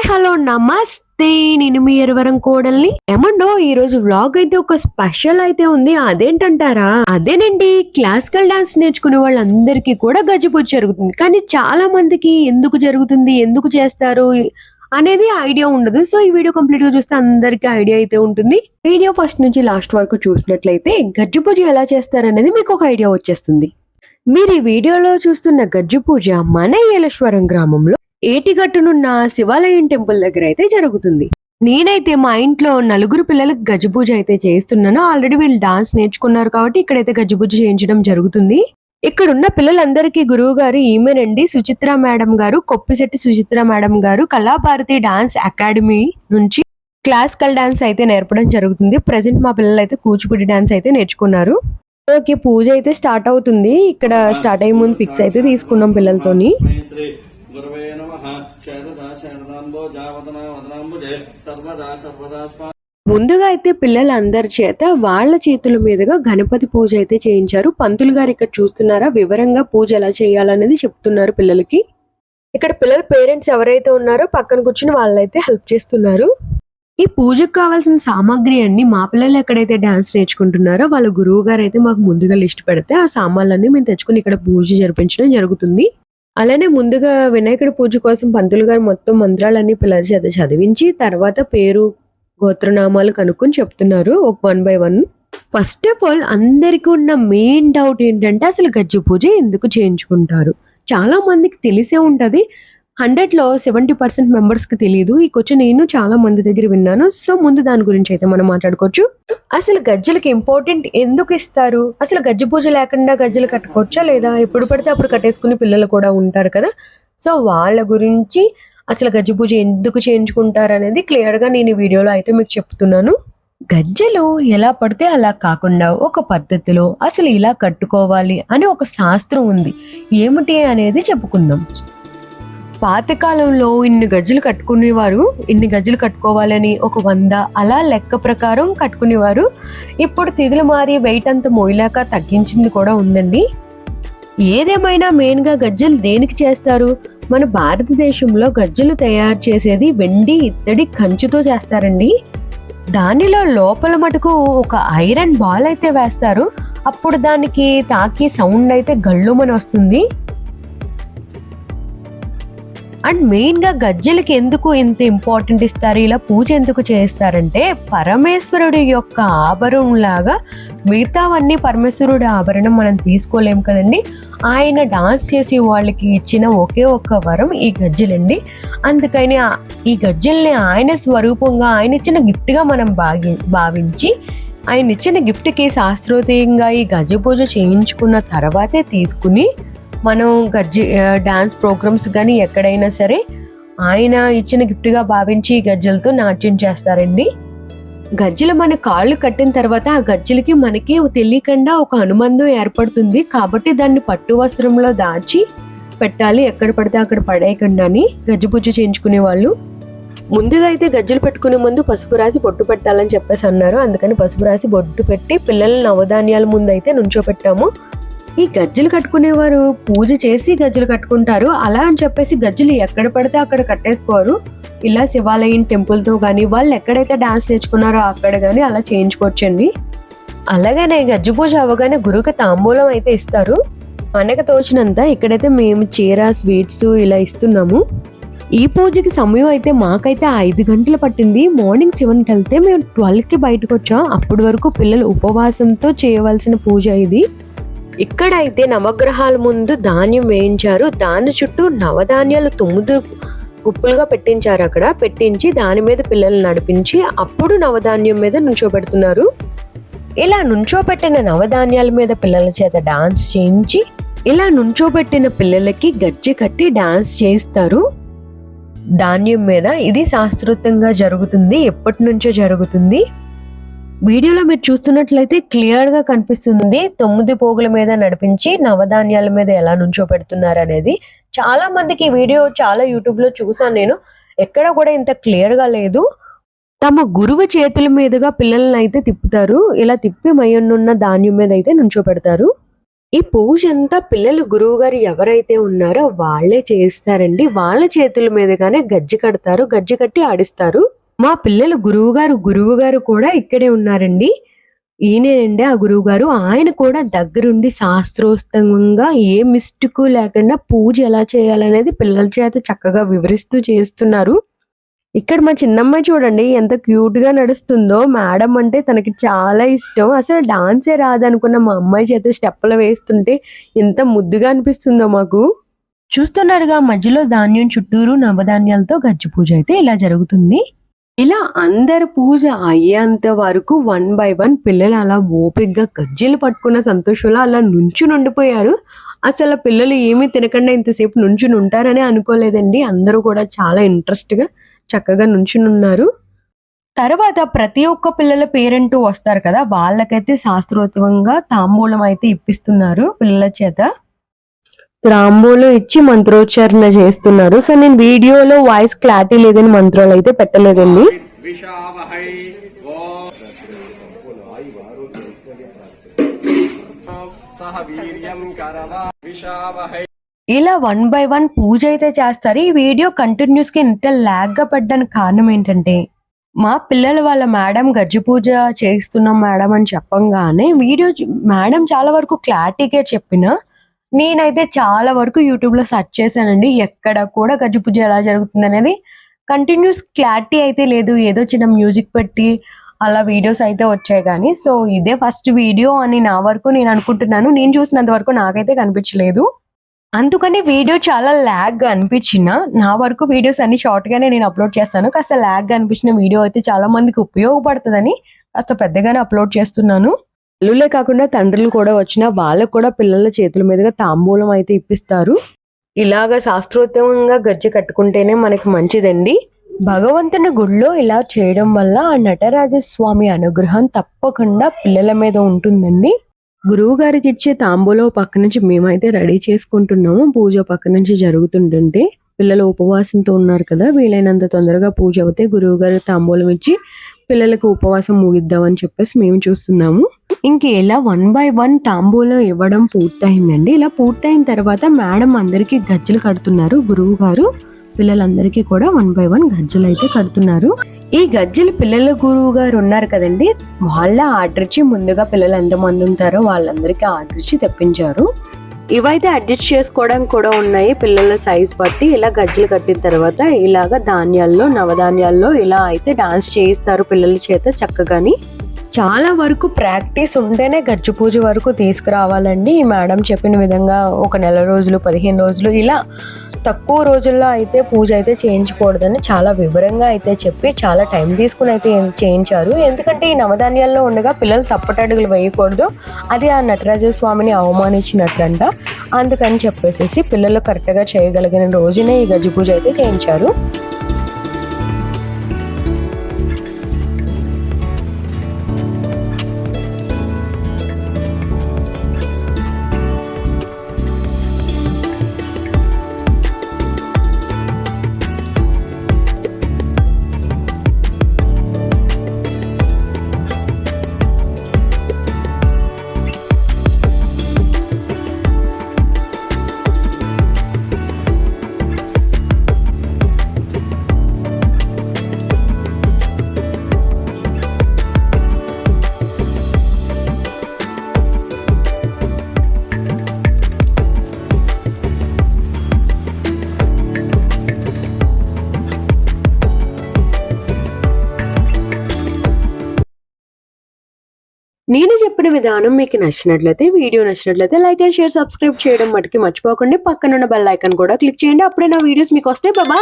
Hi hello నమస్తే. నేను మీ ఇరువరం కోడల్ని. ఏమండో ఈ రోజు వ్లాగ్ అయితే ఒక స్పెషల్ అయితే ఉంది. అదేంటంటారా? అదేనండి క్లాసికల్ డాన్స్ నేర్చుకునే వాళ్ళందరికీ కూడా గజిపూజ జరుగుతుంది. కానీ చాలా మందికి ఎందుకు జరుగుతుంది ఎందుకు చేస్తారు అనేది ఐడియా ఉండదు. సో ఈ వీడియో కంప్లీట్గా చూస్తే అందరికి ఐడియా అయితే ఉంటుంది. వీడియో ఫస్ట్ నుంచి లాస్ట్ వరకు చూసినట్లయితే గజ్జి పూజ ఎలా చేస్తారనేది మీకు ఒక ఐడియా వచ్చేస్తుంది. మీరు ఈ వీడియోలో చూస్తున్న గజ్జి పూజ మన ఏలేశ్వరం గ్రామంలో ఏటిగట్టునున్న శివాలయం టెంపుల్ దగ్గర అయితే జరుగుతుంది. నేనైతే మా ఇంట్లో నలుగురు పిల్లలకు గజపూజ అయితే చేస్తున్నాను ఆల్రెడీ వీళ్ళు డాన్స్ నేర్చుకున్నారు కాబట్టి ఇక్కడైతే గజపూజ చేయించడం జరుగుతుంది. ఇక్కడ ఉన్న పిల్లలందరికీ గురువు గారు ఈమెనండి సుచిత్ర మేడం గారు కొప్పిశెట్టి సుచిత్ర మేడం గారు కళాభారతి డాన్స్ అకాడమీ నుంచి క్లాసికల్ డాన్స్ అయితే నేర్పడం జరుగుతుంది. ప్రజెంట్ మా పిల్లలు అయితే కూచిపూడి డాన్స్ అయితే నేర్చుకున్నారు. ఓకే పూజ అయితే స్టార్ట్ అవుతుంది. ఇక్కడ స్టార్ట్ అయ్యే ముందు పిక్స్ అయితే తీసుకున్నాం పిల్లలతోని. గురవే నమ. శారదా శారదాంబో వదనాంబుజే. సర్వదా సర్వదా స్వా ముందుగా అయితే పిల్లలందరి చేత వాళ్ళ చేతుల మీదుగా గణపతి పూజ అయితే చేయించారు. పంతులు గారు ఇక్కడ చూస్తున్నారా? వివరంగా పూజ ఎలా చేయాలనేది చెప్తున్నారు పిల్లలకి. ఇక్కడ పిల్లల పేరెంట్స్ ఎవరైతే ఉన్నారో పక్కన కూర్చుని వాళ్ళైతే హెల్ప్ చేస్తున్నారు. ఈ పూజకు కావాల్సిన సామాగ్రి అన్ని మా పిల్లలు ఎక్కడైతే డాన్స్ నేర్చుకుంటున్నారో వాళ్ళ గురువు గారు అయితే మాకు ముందుగా లిస్ట్ పెడితే ఆ సామాన్లన్నీ మేము తెచ్చుకుని ఇక్కడ పూజ జరిపించడం జరుగుతుంది. అలానే ముందుగా వినాయకుడి పూజ కోసం పంతులు గారు మొత్తం మంత్రాలన్నీ పిల్లల చేత చదివించి తర్వాత పేరు గోత్రనామాలు కనుక్కొని చెప్తున్నారు ఒక one by one. First of all అందరికీ ఉన్న మెయిన్ డౌట్ ఏంటంటే అసలు గజ్జి పూజ ఎందుకు చేయించుకుంటారు? చాలా మందికి తెలిసే ఉంటుంది. హండ్రెడ్లో సెవెంటీ పర్సెంట్ మెంబర్స్కి తెలియదు ఈ క్వశ్చన్ నేను చాలా మంది దగ్గర విన్నాను. సో ముందు దాని గురించి అయితే మనం మాట్లాడుకోవచ్చు. అసలు గజ్జలకి ఇంపార్టెంట్ ఎందుకు ఇస్తారు? అసలు గజ్జ పూజ లేకుండా గజ్జలు కట్టుకోవచ్చా లేదా? ఎప్పుడు పడితే అప్పుడు కట్టేసుకుని పిల్లలు కూడా ఉంటారు కదా. సో వాళ్ళ గురించి అసలు గజ్జ పూజ ఎందుకు చేయించుకుంటారు అనేది క్లియర్గా నేను ఈ వీడియోలో అయితే మీకు చెప్తున్నాను. గజ్జలు ఎలా పడితే అలా కాకుండా ఒక పద్ధతిలో అసలు ఇలా కట్టుకోవాలి అని ఒక శాస్త్రం ఉంది. ఏమిటి అనేది చెప్పుకుందాం. పాతకాలంలో ఇన్ని గజ్జలు కట్టుకునేవారు ఇన్ని గజ్జలు కట్టుకోవాలని ఒక వంద అలా లెక్క ప్రకారం కట్టుకునేవారు. ఇప్పుడు తిథులు మారి వెయిట్ అంత మోయలేక తగ్గించింది కూడా ఉందండి. ఏదేమైనా మెయిన్గా గజ్జలు దేనికి చేస్తారు? మన భారతదేశంలో గజ్జలు తయారు చేసేది వెండి ఇత్తడి కంచుతో చేస్తారండి. దానిలో లోపల మటుకు ఒక ఐరన్ బాల్ అయితే వేస్తారు. అప్పుడు దానికి తాకి సౌండ్ అయితే గల్లుమని వస్తుంది. అండ్ మెయిన్గా గజ్జలకి ఎందుకు ఇంత ఇంపార్టెంట్ ఇస్తారు? ఇలా పూజ ఎందుకు చేస్తారంటే పరమేశ్వరుడి యొక్క ఆభరణం లాగా మిగతావన్నీ పరమేశ్వరుడి ఆభరణం మనం తీసుకోలేం కదండి. ఆయన డాన్స్ చేసి వాళ్ళకి ఇచ్చిన ఒకే ఒక్క వరం ఈ గజ్జలండి. అందుకని ఈ గజ్జల్ని ఆయన స్వరూపంగా ఆయన ఇచ్చిన గిఫ్ట్గా మనం భాగి భావించి ఆయన ఇచ్చిన గిఫ్ట్కి శాస్త్రోతీయంగా ఈ గజ పూజ చేయించుకున్న తర్వాతే తీసుకుని మనం గజ్జి డాన్స్ ప్రోగ్రామ్స్ కానీ ఎక్కడైనా సరే ఆయన ఇచ్చిన గిఫ్ట్గా భావించి గజ్జలతో నాట్యం చేస్తారండి. గజ్జలు మన కాళ్ళు కట్టిన తర్వాత ఆ గజ్జలకి మనకి తెలియకుండా ఒక అనుబంధం ఏర్పడుతుంది. కాబట్టి దాన్ని పట్టు వస్త్రంలో దాచి పెట్టాలి. ఎక్కడ పడితే అక్కడ పడేయకుండా అని గజ్జి చేయించుకునే వాళ్ళు. ముందుగా అయితే గజ్జలు పెట్టుకునే ముందు పసుపు రాసి బొట్టు పెట్టాలని చెప్పేసి అన్నారు. అందుకని పసుపు రాసి బొట్టు పెట్టి పిల్లల్ని నవధాన్యాల ముందు అయితే నుంచోపెట్టాము. ఈ గజ్జలు కట్టుకునేవారు? పూజ చేసి గజ్జలు కట్టుకుంటారు. అలా అని చెప్పేసి గజ్జలు ఎక్కడ పడితే అక్కడ కట్టేసుకోరు. ఇలా శివాలయం టెంపుల్తో కానీ వాళ్ళు ఎక్కడైతే డాన్స్ నేర్చుకున్నారో అక్కడ కానీ అలా చేయించుకోవచ్చండి. అలాగనే గజ్జి పూజ అవ్వగానే గురువుకి తాంబూలం అయితే ఇస్తారు. మనకు తోచినంత ఇక్కడైతే మేము చీర స్వీట్స్ ఇలా ఇస్తున్నాము. ఈ పూజకి సమయం అయితే మాకైతే ఐదు గంటలు పట్టింది. మార్నింగ్ సెవెన్కి వెళ్తే మేము ట్వెల్వ్కి బయటకు వచ్చాం. అప్పటి వరకు పిల్లలు ఉపవాసంతో చేయవలసిన పూజ ఇది. ఇక్కడైతే నవగ్రహాల ముందు ధాన్యం వేయించారు. దాని చుట్టూ నవధాన్యాలు తొమ్మిది గుప్పులుగా పెట్టించారు అక్కడ. పెట్టించి దాని మీద పిల్లలు నడిపించి అప్పుడు నవధాన్యం మీద నుంచోబెడుతున్నారు. ఇలా నుంచోబెట్టిన నవధాన్యాల మీద పిల్లల చేత డాన్స్ చేయించి ఇలా నుంచోబెట్టిన పిల్లలకి గజ్జి కట్టి డాన్స్ చేయిస్తారు. ధాన్యం మీద ఇది శాస్త్రోక్తంగా జరుగుతుంది. ఎప్పటి నుంచో జరుగుతుంది. వీడియోలో మీరు చూస్తున్నట్లయితే క్లియర్గా కనిపిస్తుంది తొమ్మిది పోగుల మీద నడిపించి నవధాన్యాల మీద ఎలా నుంచో పెడుతున్నారు అనేది చాలా మందికి ఈ వీడియో చాలా యూట్యూబ్లో చూసాను నేను. ఎక్కడ కూడా ఇంత క్లియర్గా లేదు. తమ గురువు చేతుల మీదుగా పిల్లల్ని అయితే తిప్పుతారు. ఇలా తిప్పి మయన్నున్న ధాన్యం మీద అయితే నుంచో పెడతారు. ఈ పూజ అంతా పిల్లలు గురువు గారు ఎవరైతే ఉన్నారో వాళ్ళే చేస్తారండి. వాళ్ళ చేతుల మీదుగానే గజ్జి కడతారు. గజ్జి కట్టి ఆడిస్తారు. మా పిల్లలు గురువు గారు గురువు గారు కూడా ఇక్కడే ఉన్నారండి. ఈయనేనండి ఆ గురువు గారు ఆయన కూడా దగ్గరుండి శాస్త్రోత్తంగా ఏ మిస్టుకు లేకుండా పూజ ఎలా చేయాలనేది పిల్లల చేత చక్కగా వివరిస్తూ చేస్తున్నారు. ఇక్కడ మా చిన్నమ్మాయి చూడండి ఎంత క్యూట్గా నడుస్తుందో. మేడం అంటే తనకి చాలా ఇష్టం. అసలు డాన్సే రాదనుకున్న మా అమ్మాయి చేత స్టెప్పులు వేస్తుంటే ఎంత ముద్దుగా అనిపిస్తుందో మాకు. చూస్తున్నారుగా మధ్యలో ధాన్యం చుట్టూరు నవధాన్యాలతో గజ్జి పూజ అయితే ఇలా జరుగుతుంది. ఇలా అందరు పూజ అయ్యేంత వరకు వన్ బై వన్ పిల్లలు అలా ఓపిగ్గా గజ్జీలు పట్టుకున్న సంతోషంలో అలా నుంచుని ఉండిపోయారు. అసలు పిల్లలు ఏమీ తినకుండా ఇంతసేపు నుంచుని ఉంటారని అనుకోలేదండి. అందరూ కూడా చాలా ఇంట్రెస్ట్గా చక్కగా నుంచుని ఉన్నారు. తర్వాత ప్రతి ఒక్క పిల్లల పేరెంట్ వస్తారు కదా వాళ్ళకైతే శాస్త్రోత్వంగా తాంబూలం అయితే ఇప్పిస్తున్నారు పిల్లల చేత. తాంబూలం ఇచ్చి మంత్రోచ్చారణ చేస్తున్నారు. సో నేను వీడియోలో వాయిస్ క్లారిటీ లేదని మంత్రాలు అయితే పెట్టలేదండి. ఇలా వన్ బై వన్ పూజ అయితే చేస్తారు. ఈ వీడియో కంటిన్యూస్గా ఇంత లాగ్గా పడ్డానికి కారణం ఏంటంటే మా పిల్లల వాళ్ళ మేడం గజ్జి పూజ చేస్తున్నాం మేడం అని చెప్పంగానే వీడియో మేడం చాలా వరకు క్లారిటీగా చెప్పిన నేనైతే చాలా వరకు యూట్యూబ్లో సెర్చ్ చేశానండి. ఎక్కడ కూడా గజ్జి పూజ ఎలా జరుగుతుంది అనేది కంటిన్యూస్ క్లారిటీ అయితే లేదు. ఏదో చిన్న మ్యూజిక్ పెట్టి అలా వీడియోస్ అయితే వచ్చాయి కానీ. సో ఇదే ఫస్ట్ వీడియో అని నా వరకు నేను అనుకుంటున్నాను. నేను చూసినంత వరకు నాకైతే కనిపించలేదు. అందుకని వీడియో చాలా ల్యాగ్ అనిపించిన. నా వరకు వీడియోస్ అన్ని షార్ట్ గానే నేను అప్లోడ్ చేస్తాను. కాస్త ల్యాగ్ అనిపించిన వీడియో అయితే చాలా మందికి ఉపయోగపడుతుందని కాస్త పెద్దగానే అప్లోడ్ చేస్తున్నాను. తల్లులే కాకుండా తండ్రులు కూడా వచ్చిన వాళ్ళకు కూడా పిల్లల చేతుల మీదుగా తాంబూలం అయితే ఇప్పిస్తారు. ఇలాగ శాస్త్రోత్తమంగా గజ్జె కట్టుకుంటేనే మనకి మంచిదండి. భగవంతుని గుడిలో ఇలా చేయడం వల్ల ఆ నటరాజస్వామి అనుగ్రహం తప్పకుండా పిల్లల మీద ఉంటుందండి. గురువు గారికి ఇచ్చే తాంబూలో పక్క నుంచి మేమైతే రెడీ చేసుకుంటున్నాము. పూజ పక్క నుంచి జరుగుతుంటుంటే పిల్లలు ఉపవాసంతో ఉన్నారు కదా వీలైనంత తొందరగా పూజ అవుతే గురువు గారు తాంబూలం ఇచ్చి పిల్లలకు ఉపవాసం ముగిద్దామని చెప్పేసి మేము చూస్తున్నాము. ఇంక ఇలా వన్ బై వన్ తాంబూలం ఇవ్వడం పూర్తయిందండి. ఇలా పూర్తయిన తర్వాత మేడం అందరికీ గజ్జలు కడుతున్నారు. గురువు గారు పిల్లలందరికీ కూడా వన్ బై వన్ గజ్జలు అయితే కడుతున్నారు. ఈ గజ్జలు పిల్లల గురువు గారు ఉన్నారు కదండి. వాళ్ళ ఆర్డర్ ఇచ్చి ముందుగా పిల్లలు ఎంతమంది ఉంటారో వాళ్ళందరికీ ఆర్డర్ ఇచ్చి తెప్పించారు. ఇవైతే అడ్జస్ట్ చేసుకోవడానికి కూడా ఉన్నాయి. పిల్లల సైజ్ బట్టి ఇలా గజ్జలు కట్టిన తర్వాత ఇలాగ ధాన్యాల్లో నవధాన్యాల్లో ఇలా అయితే డాన్స్ చేయిస్తారు పిల్లల చేత చక్కగాని. చాలా వరకు ప్రాక్టీస్ ఉంటేనే గచ్చు పూజ వరకు తీసుకురావాలండి. ఈ మేడం చెప్పిన విధంగా ఒక నెల రోజులు పదిహేను రోజులు ఇలా తక్కువ రోజుల్లో అయితే పూజ అయితే చేయించకూడదని చాలా వివరంగా అయితే చెప్పి చాలా టైం తీసుకుని అయితే చేయించారు. ఎందుకంటే ఈ నవధాన్యాల్లో ఉండగా పిల్లలు తప్పటడుగులు వేయకూడదు. అది ఆ నటరాజ స్వామిని అవమానించినట్లంట. అందుకని చెప్పేసి పిల్లలు కరెక్ట్గా చేయగలిగిన రోజునే ఈ గజ్జి పూజ అయితే చేయించారు. నేను చెప్పిన విధానం మీకు నచ్చినట్లయితే వీడియో నచ్చినట్లయితే లైక్ అండ్ షేర్ సబ్స్క్రైబ్ చేయడం మటుకి మర్చిపోకండి. పక్కనున్న బెల్ ఐకాన్ కూడా క్లిక్ చేయండి. అప్పుడే నా వీడియోస్ మీకు వస్తే బాబా